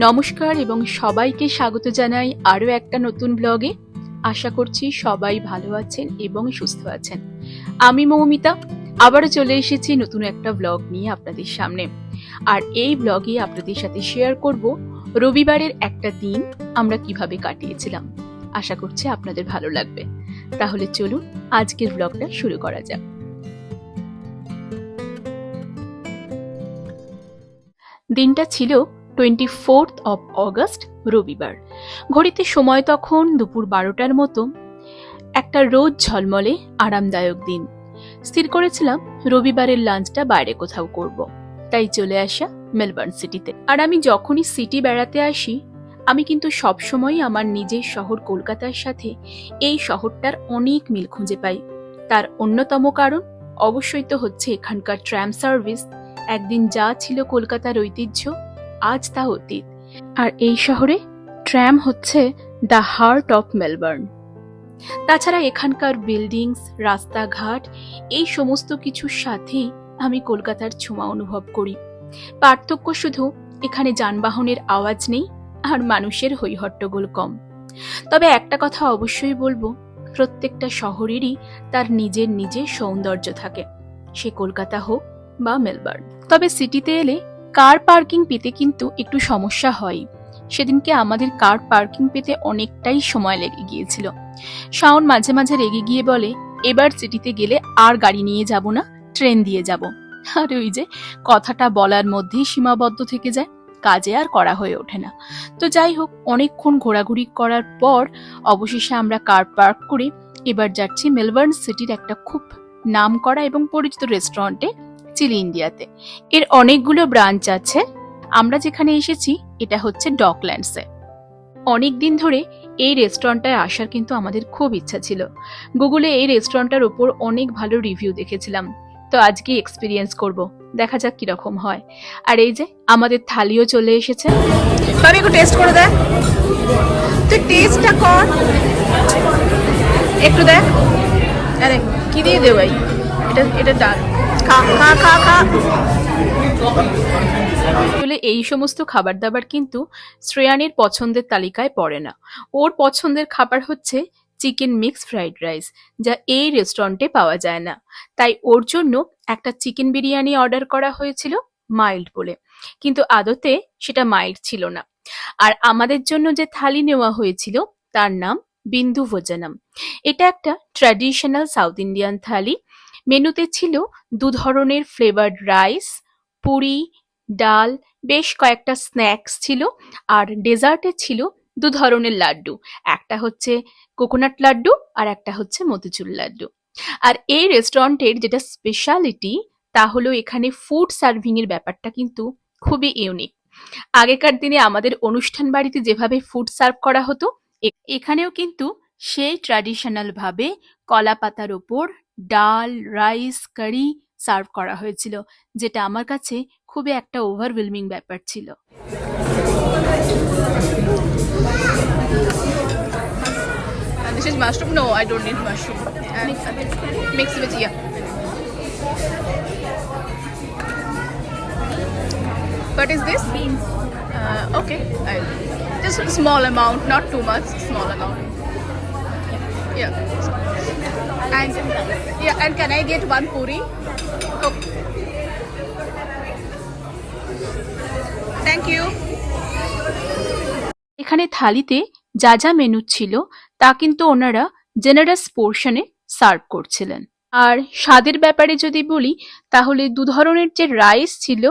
নমস্কার এবং সবাইকে স্বাগত জানাই আরও একটা নতুন ব্লগে। আশা করছি সবাই ভালো আছেন এবং সুস্থ আছেন। আমি মৌমিতা, আবারও চলে এসেছি নতুন একটা ব্লগ নিয়ে আপনাদের সামনে। আর এই ব্লগে আপনাদের সাথে শেয়ার করব রবিবারের একটা দিন আমরা কীভাবে কাটিয়েছিলাম। আশা করছি আপনাদের ভালো লাগবে। তাহলে চলুন আজকের ব্লগটা শুরু করা যাক। দিনটা ছিল টোয়েন্টি ফোর্থ অফ অগস্ট, রবিবার। ঘড়িতে সময় তখন দুপুর বারোটার মতো। একটা রোদ ঝলমলে আরামদায়ক দিন। স্থির করেছিলাম, রবিবারের লাঞ্চটা বাইরে কোথাও করব। তাই চলে আসা মেলবার্ন সিটিতে। আর আমি যখনই সিটি বেড়াতে আসি, আমি কিন্তু সবসময়ই আমার নিজের শহর কলকাতার সাথে এই শহরটার অনেক মিল খুঁজে পাই। তার অন্যতম কারণ অবশ্যই তো হচ্ছে এখানকার ট্রাম সার্ভিস। একদিন যা ছিল কলকাতার ঐতিহ্য আজ তা অতীত। আর এই শহরে ট্র্যাম হচ্ছে দ্য হার্ট অফ মেলবার্ন। তাছাড়া এখানকার বিল্ডিংস, রাস্তাঘাট, এই সমস্ত কিছুর সাথেই আমি কলকাতার ছোঁয়া অনুভব করি। পার্থক্য শুধু এখানে যানবাহনের আওয়াজ নেই আর মানুষের হৈহট্টগোল কম। তবে একটা কথা অবশ্যই বলব, প্রত্যেকটা শহরেরই তার নিজের নিজের সৌন্দর্য থাকে, সে কলকাতা হোক বা মেলবার্ন। তবে সিটিতে এলে কার পার্কিং পেতে কিন্তু একটু সমস্যা হয়। সেদিনকে আমাদের কার পার্কিং পেতে অনেকটাই সময় লেগে গিয়েছিল। শাওন মাঝে মাঝে রেগে গিয়ে বলে, এবার সিটিতে গেলে আর গাড়ি নিয়ে যাব না, ট্রেন দিয়ে যাব। আর ওই যে কথাটা বলার মধ্যেই সীমাবদ্ধ থেকে যায়, কাজে আর করা হয়ে ওঠে না। তো যাই হোক, অনেকক্ষণ ঘোরাঘুরি করার পর অবশেষে আমরা কার পার্ক করে এবার যাচ্ছি মেলবার্ন সিটির একটা খুব নাম করা এবং পরিচিত রেস্টুরেন্টে চিলি ইন্ডিয়াতে। এর অনেকগুলো ব্রাঞ্চ আছে। আমরা যেখানে এসেছি, এটা হচ্ছে ডকল্যান্ডসে। অনেক দিন ধরে এই রেস্টুরেন্টটায় আসার কিন্তু আমাদের খুব ইচ্ছা ছিল। গুগলে এই রেস্টুরেন্টটার ওপর অনেক ভালো রিভিউ দেখেছিলাম। তো আজকে এক্সপিরিয়েন্স করব, দেখা যাক কীরকম হয়। আর এই যে, আমাদের থালিও চলে এসেছে। আমি একটু টেস্ট করে দেখ তুই টেস্টটা কর। একটু দেখ। আরে, কি দিয়ে দে ভাই? এটা এটা ডাল। আসলে এই সমস্ত খাবার দাবার কিন্তু শ্রেয়ানের পছন্দের তালিকায় পড়ে না। ওর পছন্দের খাবার হচ্ছে চিকেন মিক্স ফ্রাইড রাইস, যা এই রেস্টুরেন্টে পাওয়া যায় না। তাই ওর জন্য একটা চিকেন বিরিয়ানি অর্ডার করা হয়েছিল মাইল্ড বলে। কিন্তু আদতে সেটা মাইল্ড ছিল না। আর আমাদের জন্য যে থালি নেওয়া হয়েছিল, তার নাম বিন্দু ভোজনম। এটা একটা ট্র্যাডিশনাল সাউথ ইন্ডিয়ান থালি। মেনুতে ছিল দু ধরনের ফ্লেভার্ড রাইস, পুরি, ডাল, বেশ কয়েকটা স্ন্যাক্স ছিল, আর ডেজার্টে ছিল দু ধরনের লাড্ডু। একটা হচ্ছে কোকোনাট লাড্ডু আর একটা হচ্ছে মতিচুর লাড্ডু। আর এই রেস্টুরেন্টের যেটা স্পেশালিটি তা হলো এখানে ফুড সার্ভিং এর ব্যাপারটা কিন্তু খুবই ইউনিক আগেকার দিনে আমাদের অনুষ্ঠান বাড়িতে যেভাবে ফুড সার্ভ করা হতো এখানেও কিন্তু সেই ট্র্যাডিশনাল ভাবে কলা পাতার ওপর ডাল রাইস কারি সার্ভ করা হয়েছিল যেটা আমার কাছে খুবই একটা ওভারওয়েলমিং ব্যাপার ছিল this is mushroom? No, I don't need mushroom. And mix with yeah. What is this? Beans. Uh, okay. I, just a small amount, not too much. Small amount. Yeah. Yeah. And yeah, and can I get one puri? Okay. Thank you. এখানে থালিতে যা যা menu ছিল তা কিন্তু ওনারা generous পোর্শনে serve করছিলেন আর স্বাদের ব্যাপারে যদি বলি তাহলে দু ধরনের যে রাইস ছিল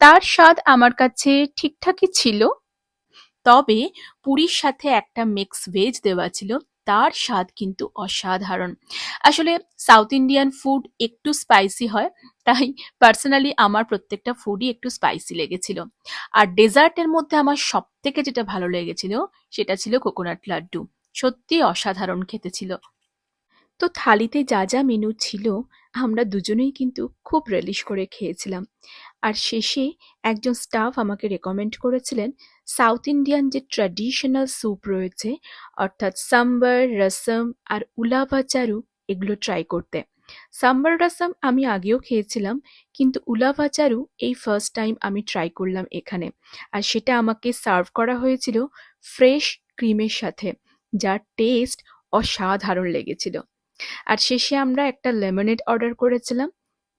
তার স্বাদ আমার কাছে ঠিকঠাকই ছিল তবে পুরীর সাথে একটা মিক্স ভেজ দেওয়া ছিল তার স্বাদ কিন্তু অসাধারণ। আসলে সাউথ ইন্ডিয়ান ফুড একটু স্পাইসি হয়, তাই পার্সোনালি আমার প্রত্যেকটা ফুডই একটু স্পাইসি লেগেছিল। আর ডেজার্টের মধ্যে আমার সব থেকে যেটা ভালো লেগেছিল, সেটা ছিল কোকোনাট লাড্ডু। সত্যি অসাধারণ খেতে ছিল। তো থালিতে যা যা মেনু ছিল, আমরা দুজনেই কিন্তু খুব রেলিশ করে খেয়েছিলাম। আর শেষে একজন স্টাফ আমাকে রেকমেন্ড করেছিলেন সাউথ ইন্ডিয়ান যে ট্র্যাডিশনাল স্যুপ রয়েছে, অর্থাৎ সাম্বার রসম আর উলাভা চারু এগুলো ট্রাই করতে। সাম্বার রসম আমি আগেও খেয়েছিলাম, কিন্তু উলাভাচারু এই ফার্স্ট টাইম আমি ট্রাই করলাম এখানে। আর সেটা আমাকে সার্ভ করা হয়েছিল ফ্রেশ ক্রিমের সাথে, যার টেস্ট অসাধারণ লেগেছিল। আর শেষে আমরা একটা লেমনেড অর্ডার করেছিলাম,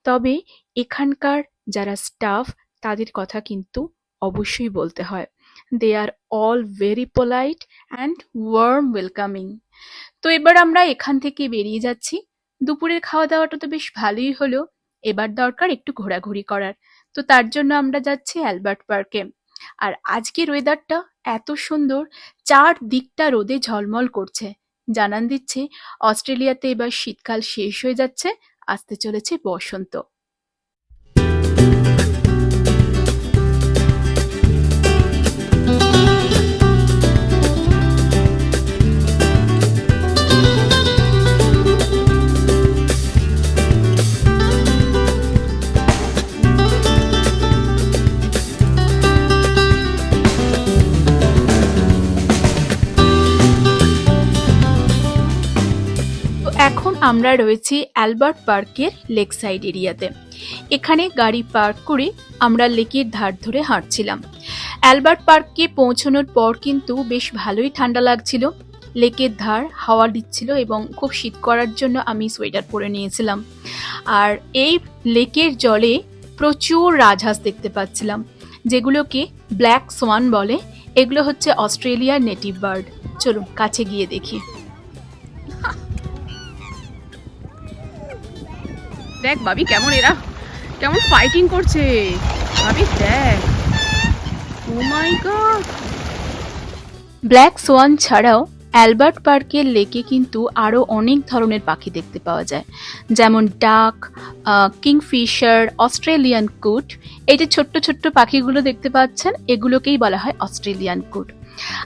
তবে এখানকার যারা স্টাফ তাদের কথা কিন্তু অবশ্যই বলতে হয়। They are all very polite and warm welcoming তো এবার আমরা এখান থেকে বেরিয়ে যাচ্ছি। দুপুরের খাওয়া দাওয়াটা তো বেশ ভালোই হলো। এবার দরকার একটু ঘোরাঘুরি করার। তো তার জন্য আমরা যাচ্ছি অ্যালবার্ট পার্কে। আর আজকের ওয়েদারটা এত সুন্দর চার দিকটা রোদে ঝলমল করছে। জানান দিচ্ছে, অস্ট্রেলিয়াতে এবার শীতকাল শেষ হয়ে যাচ্ছে, আসতে চলেছে বসন্ত। আমরা রয়েছি অ্যালবার্ট পার্কের লেক সাইড এরিয়াতে। এখানে গাড়ি পার্ক করে আমরা লেকের ধার ধরে হাঁটছিলাম। অ্যালবার্ট পার্ককে পৌঁছানোর পর কিন্তু বেশ ভালোই ঠান্ডা লাগছিল। লেকের ধার হাওয়া দিচ্ছিল এবং খুব শীত করার জন্য আমি সোয়েটার পরে নিয়েছিলাম। আর এই লেকের জলে প্রচুর রাজহাঁস দেখতে পাচ্ছিলাম, যেগুলোকে ব্ল্যাক সোয়ান বলে। এগুলো হচ্ছে অস্ট্রেলিয়ার নেটিভ বার্ড। চলুন, কাছে গিয়ে দেখি। দেখ ভাবি কেমন এরা? কেমন ফাইটিং করছে? ভাবি, দেখ। ব্ল্যাক সোয়ান ছাড়াও অ্যালবার্ট পার্কের লেকে কিন্তু আরও অনেক ধরনের পাখি দেখতে পাওয়া যায়। যেমন ডাক কিংফিশার অস্ট্রেলিয়ান কুট এই যে ছোট্ট ছোট্ট পাখিগুলো দেখতে পাচ্ছেন, এগুলোকেই বলা হয় অস্ট্রেলিয়ান কুট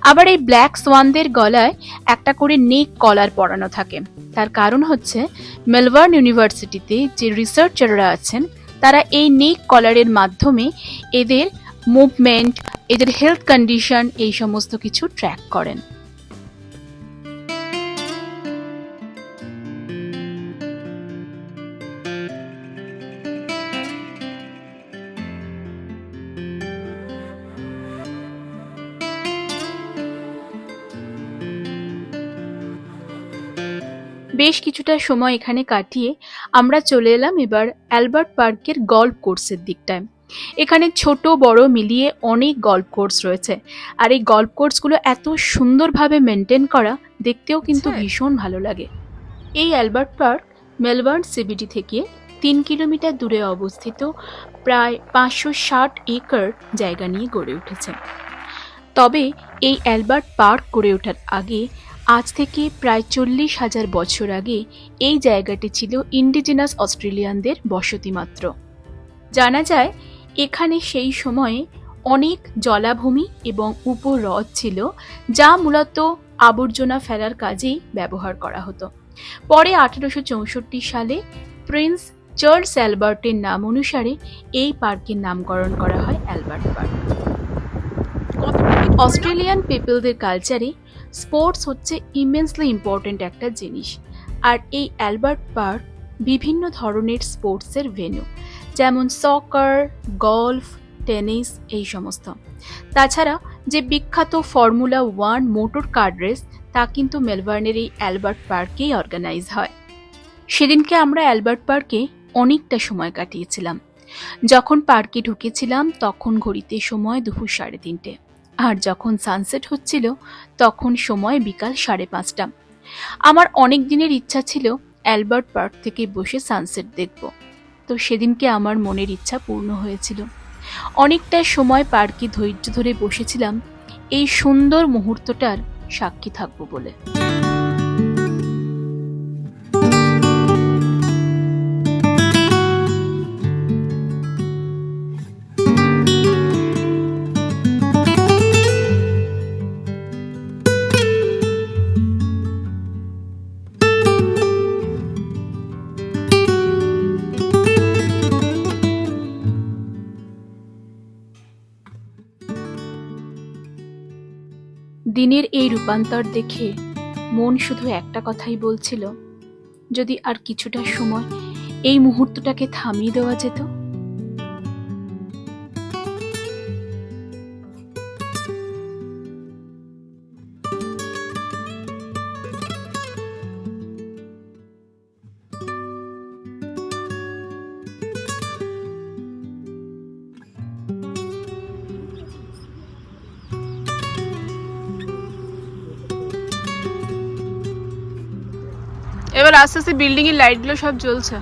আবার এই ব্ল্যাক সোয়ানদের গলায় একটা করে নেক কলার পরানো থাকে। তার কারণ হচ্ছে, মেলবার্ন ইউনিভার্সিটিতে যে রিসার্চাররা আছেন, তারা এই নেক কলারের মাধ্যমে এদের মুভমেন্ট, এদের হেলথ কন্ডিশন এই সমস্ত কিছু ট্র্যাক করেন। বেশ কিছুটা সময় এখানে কাটিয়ে আমরা চলে এলাম এবার অ্যালবার্ট পার্কের গল্ফ কোর্সের দিকটায়। এখানে ছোট বড় মিলিয়ে অনেক গল্ফ কোর্স রয়েছে। আর এই গল্ফ কোর্সগুলো এত সুন্দরভাবে মেনটেন করা দেখতেও কিন্তু আচ্ছা। ভীষণ ভালো লাগে। এই অ্যালবার্ট পার্ক মেলবার্ন সিবিডি থেকে তিন কিলোমিটার দূরে অবস্থিত প্রায় পাঁচশো ষাট একর জায়গা নিয়ে গড়ে উঠেছে। তবে এই অ্যালবার্ট পার্ক গড়ে ওঠার আগে আজ থেকে প্রায় চল্লিশ হাজার বছর আগে এই জায়গাটি ছিল ইন্ডিজিনাস অস্ট্রেলিয়ানদের বসতি মাত্র জানা যায়, এখানে সেই সময়ে অনেক জলাভূমি এবং উপহ্রদ ছিল যা মূলত আবর্জনা ফেলার কাজেই ব্যবহার করা হতো। পরে আঠারোশো সালে প্রিন্স চার্লস অ্যালবার্টের নাম অনুসারে এই পার্কের নামকরণ করা হয় অ্যালবার্ট পার্ক। অস্ট্রেলিয়ান পিপলদের কালচারে স্পোর্টস হচ্ছে ইমেন্সলি ইম্পর্ট্যান্ট একটা জিনিস। আর এই অ্যালবার্ট পার্ক বিভিন্ন ধরনের স্পোর্টসের ভেন্যু, যেমন সকার, গলফ, টেনিস এই সমস্ত। তাছাড়া যে বিখ্যাত formula one motor car race, তা কিন্তু মেলবার্নের এই অ্যালবার্ট পার্কেই অর্গানাইজ হয়। সেদিনকে আমরা অ্যালবার্ট পার্কে অনেকটা সময় কাটিয়েছিলাম। যখন পার্কে ঢুকেছিলাম, তখন ঘড়িতে সময় দুপুর সাড়ে তিনটে। আর যখন সানসেট হচ্ছিল, তখন সময় বিকাল সাড়ে পাঁচটা। আমার অনেক দিনের ইচ্ছা ছিল অ্যালবার্ট পার্ক থেকে বসে সানসেট দেখব। তো সেদিনকে আমার মনের ইচ্ছা পূর্ণ হয়েছিল। অনেকটা সময় পার্কে ধৈর্য ধরে বসেছিলাম, এই সুন্দর মুহূর্তটার সাক্ষী থাকব বলে। দিনের এই রূপান্তর দেখে মন শুধু একটা কথাই বলছিল, যদি আর কিছুটা সময় এই মুহূর্তটাকে থামিয়ে দেওয়া যেত। এবার আস্তে আস্তে বিল্ডিং এর লাইটগুলো সব জ্বলছে।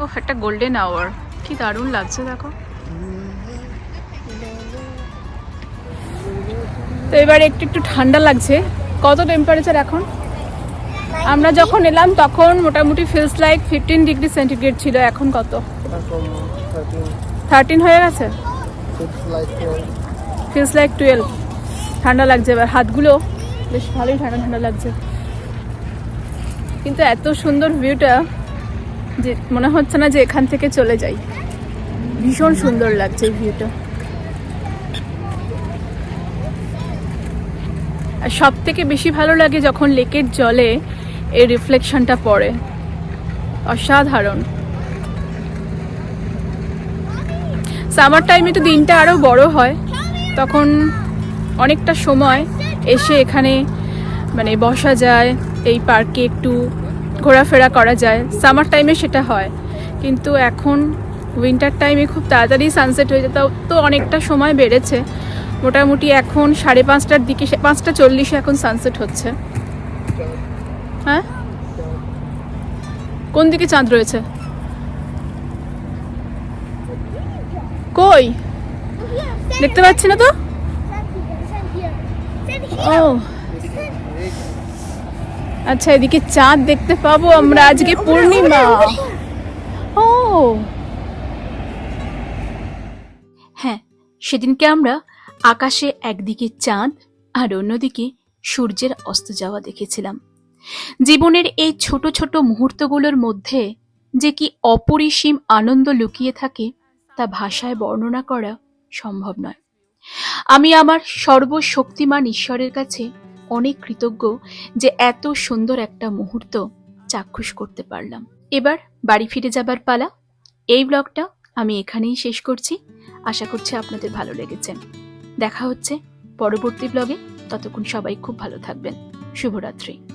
ও একটা গোল্ডেন আওয়ার কি দারুণ লাগছে দেখো। তো এবার একটু একটু ঠান্ডা লাগছে। কত টেম্পারেচার এখন? আমরা যখন এলাম তখন মোটামুটি feels like fifteen degree centigrade ছিল এখন কত? থার্টিন হয়ে গেছে? ফিলস লাইক টুয়েলভ ঠান্ডা লাগছে এবার হাতগুলো বেশ ভালোই ঠান্ডা ঠান্ডা লাগছে। কিন্তু এত সুন্দর ভিউটা যে মনে হচ্ছে না যে এখান থেকে চলে যাই। ভীষণ সুন্দর লাগছে এই ভিউটা আর সব থেকে বেশি ভালো লাগে যখন লেকের জলে এই রিফ্লেকশনটা পড়ে। অসাধারণ। সামার টাইমে তো দিনটা আরও বড় হয়, তখন অনেকটা সময় এসে এখানে মানে বসা যায়, এই পার্কে একটু ঘোরাফেরা করা যায়। সামার টাইমে সেটা হয়। কিন্তু এখন উইন্টার টাইমে খুব তাড়াতাড়ি সানসেট হয়ে যায় তো অনেকটা সময় বেড়েছে। মোটামুটি এখন সাড়ে পাঁচটার দিকে, পাঁচটা চল্লিশে এখন সানসেট হচ্ছে। হ্যাঁ? কোন দিকে চাঁদ রয়েছে? কই? দেখতে পাচ্ছি না তো? ও আচ্ছা এদিকে চাঁদ দেখতে পাবো আমরা আজকে পূর্ণিমা। ও হ্যাঁ সেদিনকে আমরা আকাশে একদিকে চাঁদ আর অন্যদিকে সূর্যের অস্ত যাওয়া দেখেছিলাম। জীবনের এই ছোট ছোট মুহূর্তগুলোর মধ্যে যে কি অপরিসীম আনন্দ লুকিয়ে থাকে তা ভাষায় বর্ণনা করা সম্ভব নয়। আমি আমার সর্বশক্তিমান ঈশ্বরের কাছে অনেক কৃতজ্ঞ যে এত সুন্দর একটা মুহূর্ত চাক্ষুষ করতে পারলাম। এবার বাড়ি ফিরে যাবার পালা। এই ব্লগটা আমি এখানেই শেষ করছি। আশা করছি আপনাদের ভালো লেগেছে। দেখা হচ্ছে পরবর্তী ব্লগে। ততক্ষণ সবাই খুব ভালো থাকবেন। শুভরাত্রি।